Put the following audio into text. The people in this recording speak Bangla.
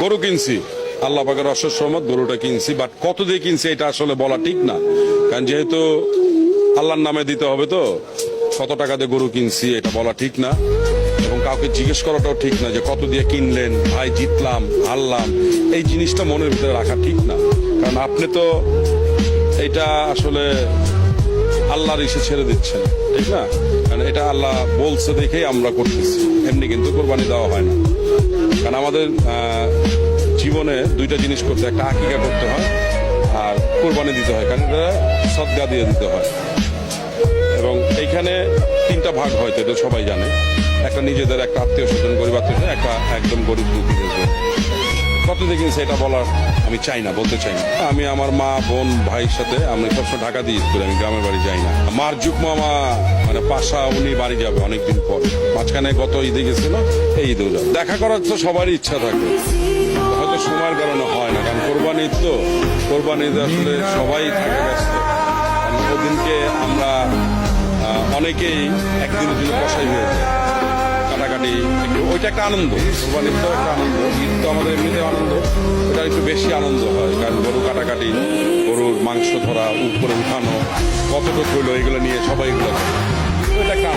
গরু কিনছি। আল্লাহ পাকের অশ্বর সহমত গরুটা কিনছি বাট কত দিয়ে কিনছি এটা আসলে বলা ঠিক না। কারণ যেহেতু আল্লাহর নামে দিতে হবে তো, কত টাকা দিয়ে গরু কিনছি এটা বলা ঠিক না। এবং কাউকে জিজ্ঞেস করাটাও ঠিক না যে কত দিয়ে কিনলেন, ভাই জিতলাম, হারলাম, এই জিনিসটা মনের ভিতরে রাখা ঠিক না। কারণ আপনি তো এটা আসলে আল্লাহর ইসে ছেড়ে দিচ্ছেন, ঠিক না? কারণ এটা আল্লাহ বলছে দেখেই আমরা করতেছি, এমনি কিন্তু কোরবানি দেওয়া হয় না। কারণ আমাদের জীবনে দুইটা জিনিস করতে হয় একটা আকিকা করতে হয়, আর কোরবানি দিতে হয়। কারণ এটা সদ্গা দিয়ে দিতে হয়। এবং এইখানে তিনটা ভাগ হয়তো এটা সবাই জানে। একটা নিজেদের, একটা আত্মীয় স্বজন গরিব আত্মীয় একটা একদম গরিব দুঃখীদের কত দেখেন সেটা বলার আমি চাই না, বলতে চাই না। আমি আমার মা, বোন, ভাইয়ের সাথে আমি সবসময় ঢাকা দিয়ে স্কুলে আমি গ্রামের বাড়ি যাই না। মার যুগ মামা মানে পাশা, উনি বাড়ি যাবে অনেকদিন পর। মাঝখানে গত ঈদে গেছিল, এই ঈদে যাবে। দেখা করার তো সবারই ইচ্ছা থাকে। হয়তো সময়ের কারণে হয় না, কারণ কোরবানি ঈদ তো। কোরবানি আসলে সবাই থাকে ব্যস্ত। ওদিনকে আমরা অনেকেই একদিনের জন্য কষাই হয়ে যায়। ওইটা একটা আনন্দ। কোরবানির তো একটা আনন্দ। ঈদ তো আমাদের এমনিতে আনন্দ। ওটা একটু বেশি আনন্দ হয়, কারণ গরু কাটাকাটি, গরুর মাংস ধরা উপরে উঠানো, কতটুকু হইল, এগুলো নিয়ে সবাই এগুলো ওইটা একটা